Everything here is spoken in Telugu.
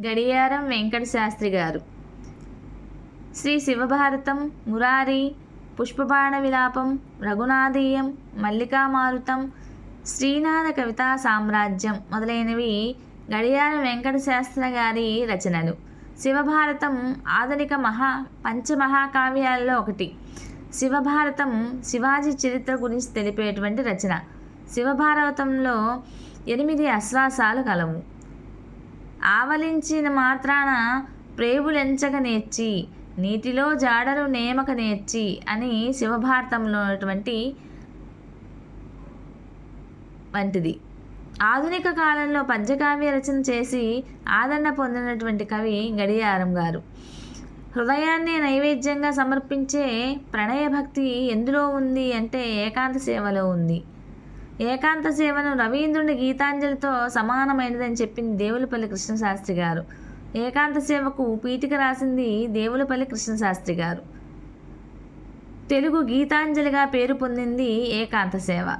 గడియారం వెంకట శాస్త్రి గారు. శ్రీ శివభారతం మురారి పుష్పబాణ విలాపం రఘునాదీయం మల్లికామారుతం శ్రీనాథ కవితా సామ్రాజ్యం మొదలైనవి గడియారం వెంకట శాస్త్రి గారి రచనలు. శివభారతం ఆధునిక మహా పంచమహాకావ్యాల్లో ఒకటి. శివభారతం శివాజీ చరిత్ర గురించి తెలిపేటువంటి రచన. శివభారతంలో ఎనిమిది అశ్వాసాలు కలవు. ఆవలించిన మాత్రాన ప్రేవులెంచక నేర్చి నీటిలో జాడలు నేమక నేర్చి అని శివభారతంలో ఉన్నటువంటి వంటిది. ఆధునిక కాలంలో పద్యకావ్య రచన చేసి ఆదరణ పొందినటువంటి కవి గడియారం గారు. హృదయాన్ని నైవేద్యంగా సమర్పించే ప్రణయ భక్తి ఎందులో ఉంది అంటే ఏకాంత సేవలో ఉంది. ఏకాంత సేవను రవీంద్రుని గీతాంజలితో సమానమైనదని చెప్పింది దేవులపల్లి కృష్ణశాస్త్రి గారు. ఏకాంత సేవకు పీఠిక రాసింది దేవులపల్లి కృష్ణశాస్త్రి గారు. తెలుగు గీతాంజలిగా పేరు పొందింది ఏకాంత సేవ.